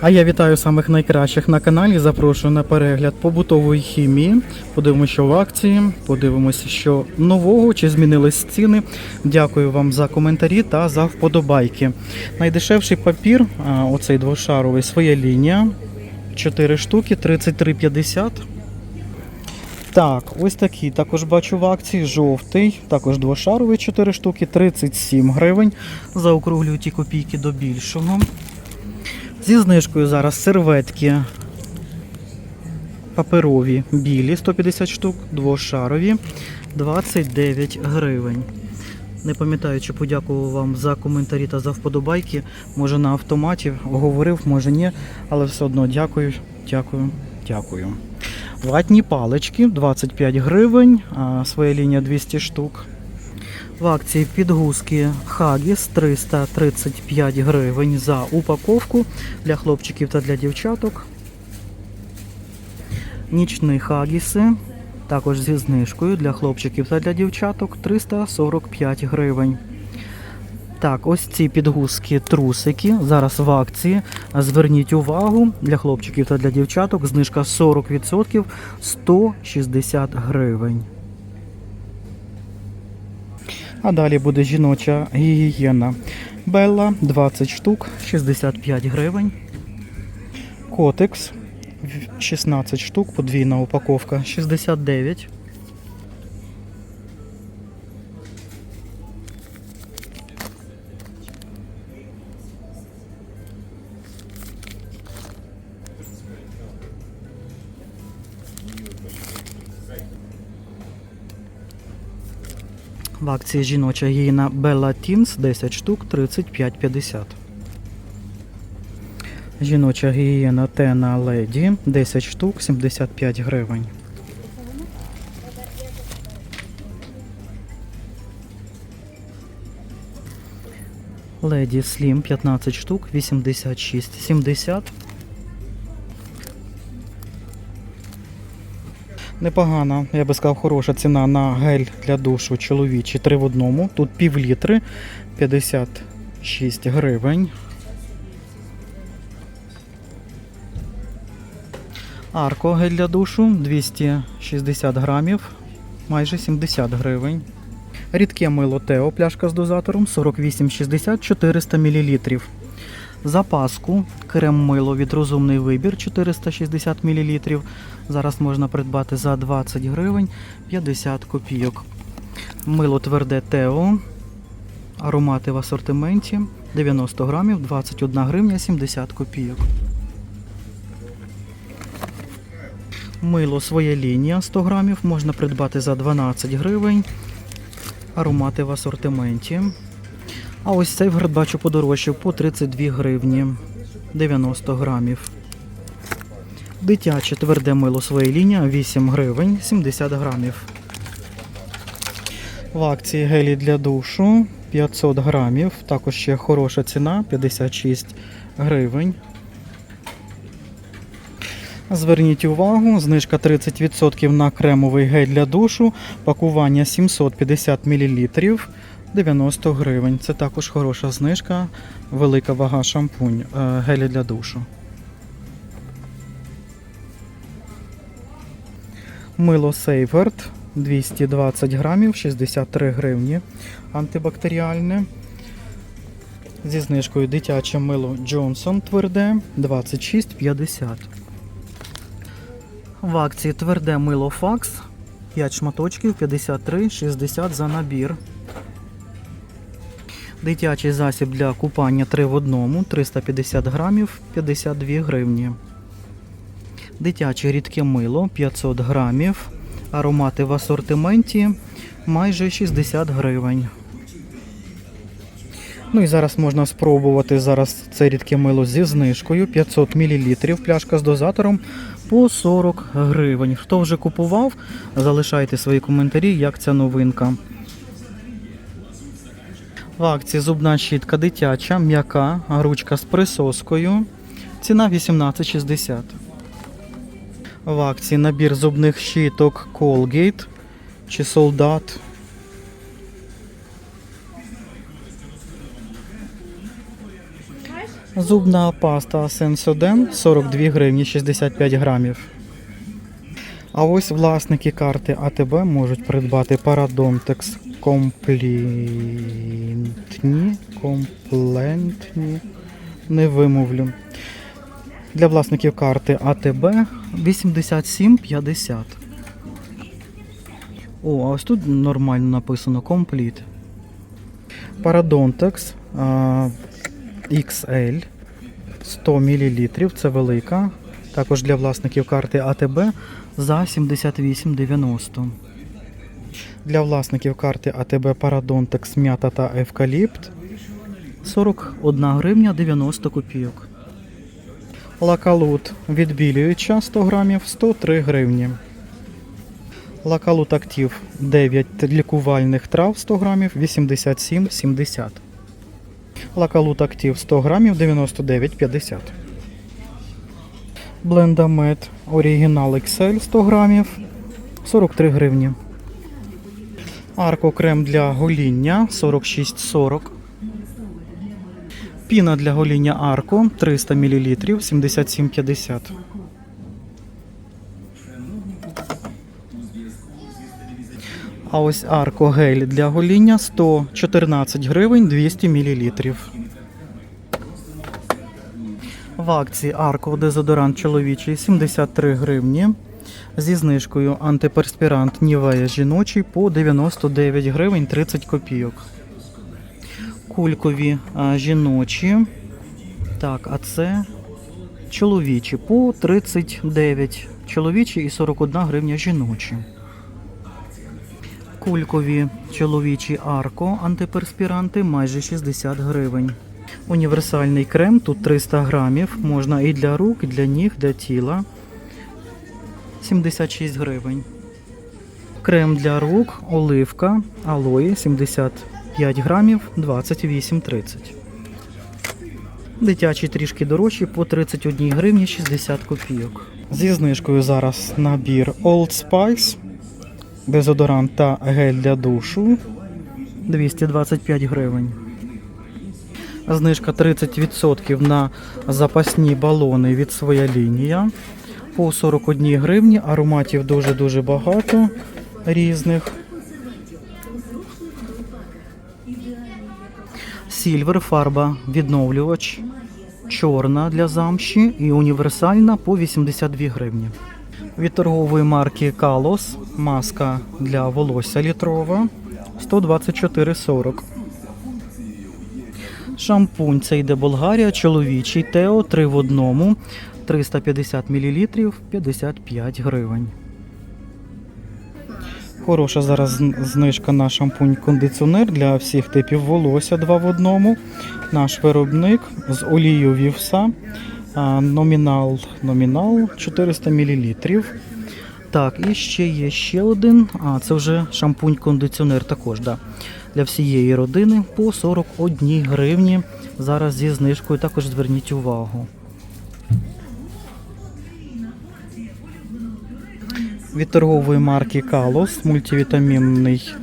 А я вітаю самих найкращих на каналі. Запрошую на перегляд побутової хімії. Подивимося, що в акції, подивимося, що нового чи змінились ціни. Дякую вам за коментарі та за вподобайки. Найдешевший папір, оцей двошаровий, своя лінія. 4 штуки, 33,50. Так, ось такий також бачу в акції. Жовтий, також двошаровий 4 штуки, 37 гривень. Заокруглюю ті копійки до більшого. Зі знижкою зараз серветки паперові білі 150 штук, двошарові 29 гривень. Не пам'ятаю, чи подякував вам за коментарі та за вподобайки. Може на автоматі говорив, може ні, але все одно дякую, дякую, дякую. Ватні палички 25 гривень, а своя лінія 200 штук. В акції підгузки Хагіс 335 гривень за упаковку для хлопчиків та для дівчаток. Нічні хагіси також зі знижкою для хлопчиків та для дівчаток 345 гривень. Так, ось ці підгузки трусики зараз в акції. Зверніть увагу для хлопчиків та для дівчаток. Знижка 40% 160 гривень. А далі буде жіноча гігієна. Белла 20 штук, 65 гривень. Котекс 16 штук, подвійна упаковка 69. В акції жіноча гігієна Bella Teens 10 штук 35,50. Жіноча гігієна Тена Леді 10 штук 75 гривень. Леді Слім 15 штук 86,70. Непогана, я би сказав, хороша ціна на гель для душу чоловічий 3 в одному. Тут пів літри 56 гривень. Арко гель для душу 260 грамів, майже 70 гривень. Рідке мило Тео, пляшка з дозатором 48,60 400 мл. Запаску крем мило від розумний вибір 460 мл. Зараз можна придбати за 20 гривень 50 копійок. Мило тверде Тео. Аромати в асортименті 90 грамів 21 гривня 70 копійок. Мило своя лінія 100 грамів можна придбати за 12 гривень. Аромати в асортименті. А ось цей вград бачу подорожчав по 32 гривні 90 грамів. Дитяче тверде мило своя лінія 8 гривень 70 грамів. В акції гелі для душу 500 грамів. Також ще хороша ціна 56 гривень. Зверніть увагу, знижка 30% на кремовий гель для душу, пакування 750 мл 90 гривень. Це також хороша знижка, велика вага шампунь е, гелі для душу. Мило Сейверт 220 грамів, 63 гривні. Антибактеріальне. Зі знижкою дитяче мило Джонсон тверде 26,50. В акції тверде мило Факс 5 шматочків 53,60 за набір. Дитячий засіб для купання 3 в одному 350 грамів 52 гривні. Дитяче рідке мило 500 грамів. Аромати в асортименті майже 60 гривень. Ну і зараз можна спробувати зараз це рідке мило зі знижкою 500 мл, пляшка з дозатором по 40 гривень. Хто вже купував, залишайте свої коментарі, як ця новинка. В акції зубна щітка дитяча, м'яка, ручка з присоскою. Ціна 18,60. В акції набір зубних щіток Colgate чи солдат. Зубна паста Сенсоден 42 гривні 65 грамів. А ось власники карти АТБ можуть придбати Paradontex комплентні, комплентні, не вимовлю. Для власників карти АТБ 87,50. О, а ось тут нормально написано компліт. Paradontex XL 100 мл, це велика. Також для власників карти АТБ за 78,90. Для власників карти АТБ Paradontex м'ята та евкаліпт 41 гривня 90 копійок. Лакалут відбілююча 100 грамів 103 гривні. Лакалут Актив 9 лікувальних трав 100 грамів 87,70. Лакалут Актив 100 грамів 99,50. Блендамет Оригінал XL 100 грамів 43 гривні. Арко крем для гоління 46,40. Піна для гоління Арко 300 мл 77,50. А ось Арко гель для гоління 114 гривень 200 мл. В акції Арко дезодорант чоловічий 73 гривні. Зі знижкою антиперспірант Нівея жіночий по 99 гривень 30 копійок. Кулькові а, жіночі. Так, а це чоловічі по 39 чоловічі і 41 гривня жіночі. Кулькові чоловічі арко антиперспіранти майже 60 гривень. Універсальний крем тут 300 грамів. Можна і для рук, і для ніг, для тіла. 76 гривень. Крем для рук, оливка, алої 75 грамів 28,30. Дитячий трішки дорожчий по 31 гривні 60 копійок. Зі знижкою зараз набір Old Spice, дезодорант та гель для душу 225 гривень. Знижка 30% на запасні балони від своя лінія. По 41 гривні. Ароматів дуже-дуже багато різних. Сільвер фарба відновлювач. Чорна для замші і універсальна по 82 гривні. Від торгової марки Kalos маска для волосся літрова 124,40. Шампунь це йде Болгарія, чоловічий Тео 3 в одному 350 мл 55 гривень. Хороша зараз знижка на шампунь-кондиціонер для всіх типів волосся 2 в одному. Наш виробник з олією вівса. Номінал, номінал 400 мл. Так, і ще є ще один. А, це вже шампунь-кондиціонер також, да. Для всієї родини по 41 гривні. Зараз зі знижкою також зверніть увагу. Від торгової марки Калос мультивітамінний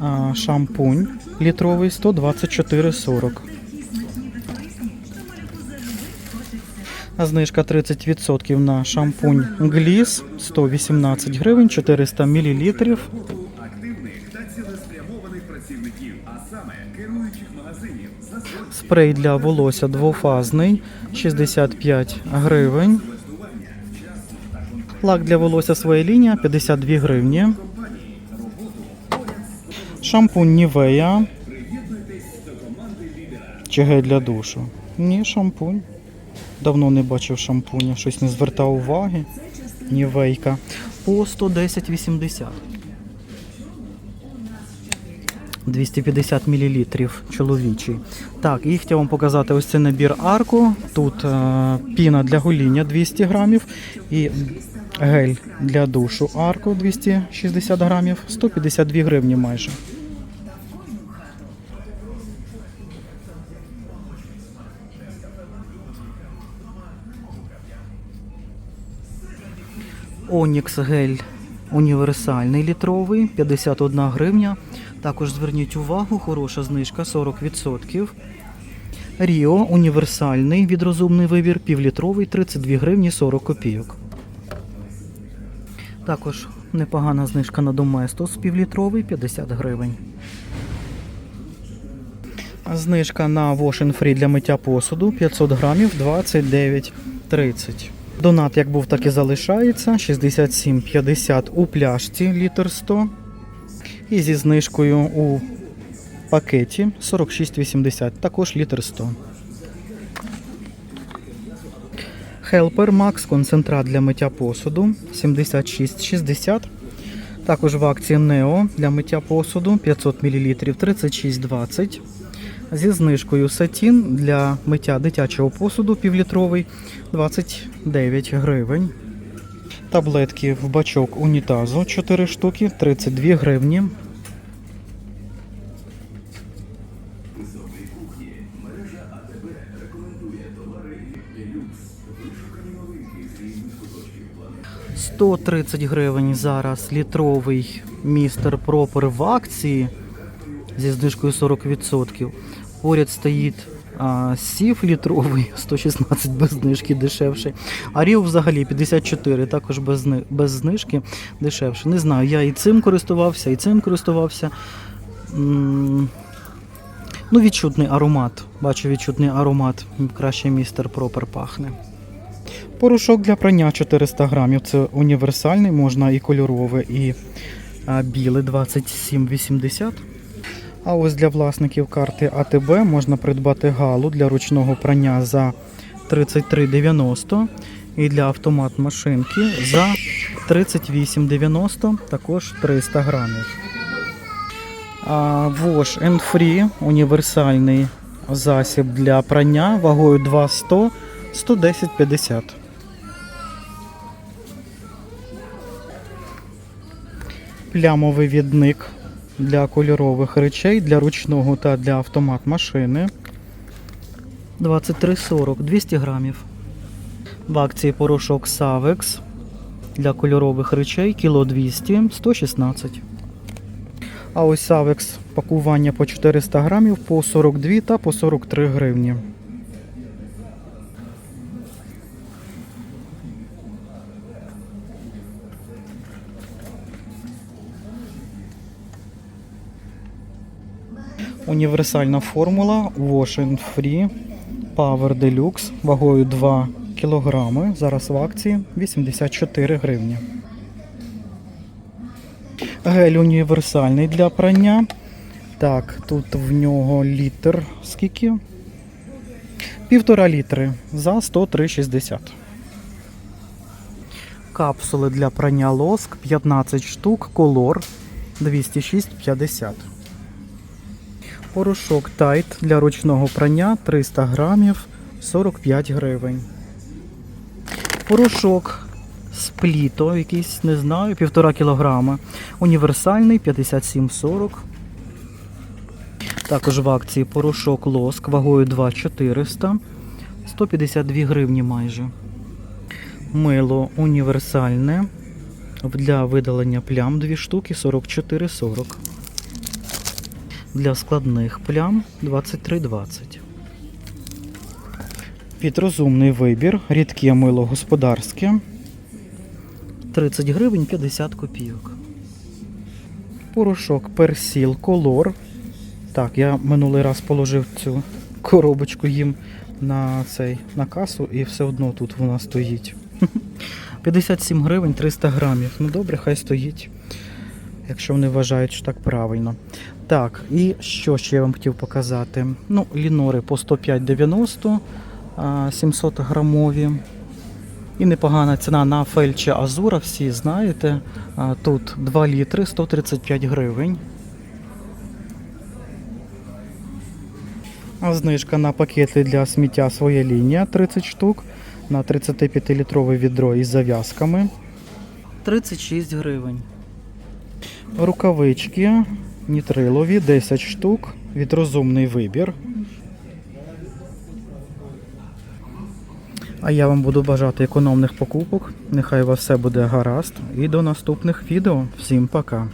а, шампунь літровий 124,40. А Знижка 30% на шампунь Гліс 118 гривень 400 мл. Спрей для волосся двофазний 65 гривень. Лак для волосся своя лінія 52 гривні. Шампунь Нівея. Чи гель для душу? Ні, шампунь. Давно не бачив шампуня, щось не звертав уваги. Нівейка. По 110,80. 250 мл чоловічий. Так, і хотів вам показати ось цей набір арку. Тут е, піна для гоління 200 грамів і гель для душу арку 260 грамів, 152 гривні майже. Онікс гель універсальний літровий, 51 гривня. Також зверніть увагу, хороша знижка 40%. Ріо універсальний відрозумний вибір півлітровий 32 гривні 40 копійок. Також непогана знижка на Доместос півлітровий 50 гривень. Знижка на Wash Free для миття посуду 500 грамів 29,30. Донат як був, так і залишається. 67,50 у пляшці літр 100. І зі знижкою у пакеті 46,80, також літр 100. Helper Max концентрат для миття посуду 76,60. Також в акції Neo для миття посуду 500 мл 36,20. Зі знижкою Сатін для миття дитячого посуду півлітровий 29 гривень. Таблетки в бачок унітазу 4 штуки 32 гривні. – 130 гривень зараз літровий містер Пропер в акції зі знижкою 40%. Поряд стоїть сів літровий 116 без знижки дешевший. А Ріо взагалі 54, також без, без знижки дешевше. Не знаю, я і цим користувався, і цим користувався. Ну, відчутний аромат. Бачу відчутний аромат. Краще містер Пропер пахне. Порошок для прання 400 грамів. Це універсальний, можна і кольорове, і біле 27,80. А ось для власників карти АТБ можна придбати галу для ручного прання за 33,90 і для автомат машинки за 38,90, також 300 грамів. Wash and Free універсальний засіб для прання вагою 2,100 110,50. Плямовий відник для кольорових речей, для ручного та для автомат машини. 23,40, 200 грамів. В акції порошок Savex для кольорових речей кіло 200, 116. А ось Savex пакування по 400 грамів по 42 та по 43 гривні. Універсальна формула Wash and Free Power Deluxe вагою 2 кг. Зараз в акції 84 гривні. Гель універсальний для прання. Так, тут в нього літр. Скільки? Півтора літри за 103,60. Капсули для прання лоск 15 штук, колор 206,50. Порошок Тайт для ручного прання 300 грамів 45 гривень. Порошок Спліто, якийсь, не знаю, 1,5 кілограма. Універсальний 57,40. Також в акції порошок лоск вагою 2,400. 152 гривні майже. Мило універсальне для видалення плям 2 штуки 44,40. Для складних плям 23,20. Підрозумний вибір. Рідке мило господарське. 30 гривень 50 копійок. Порошок персіл колор. Так, я минулий раз положив цю коробочку їм на цей на касу і все одно тут вона стоїть. 57 гривень 300 грамів. Ну добре, хай стоїть. Якщо вони вважають, що так правильно. Так, і що ще я вам хотів показати? Ну, лінори по 105,90, 700 грамові. І непогана ціна на фельче Азура, всі знаєте. Тут 2 літри 135 гривень. Знижка на пакети для сміття своя лінія 30 штук на 35-літрове відро із зав'язками. 36 гривень. Рукавички нітрилові 10 штук. Від розумний вибір. А я вам буду бажати економних покупок. Нехай у вас все буде гаразд. І до наступних відео. Всім пока.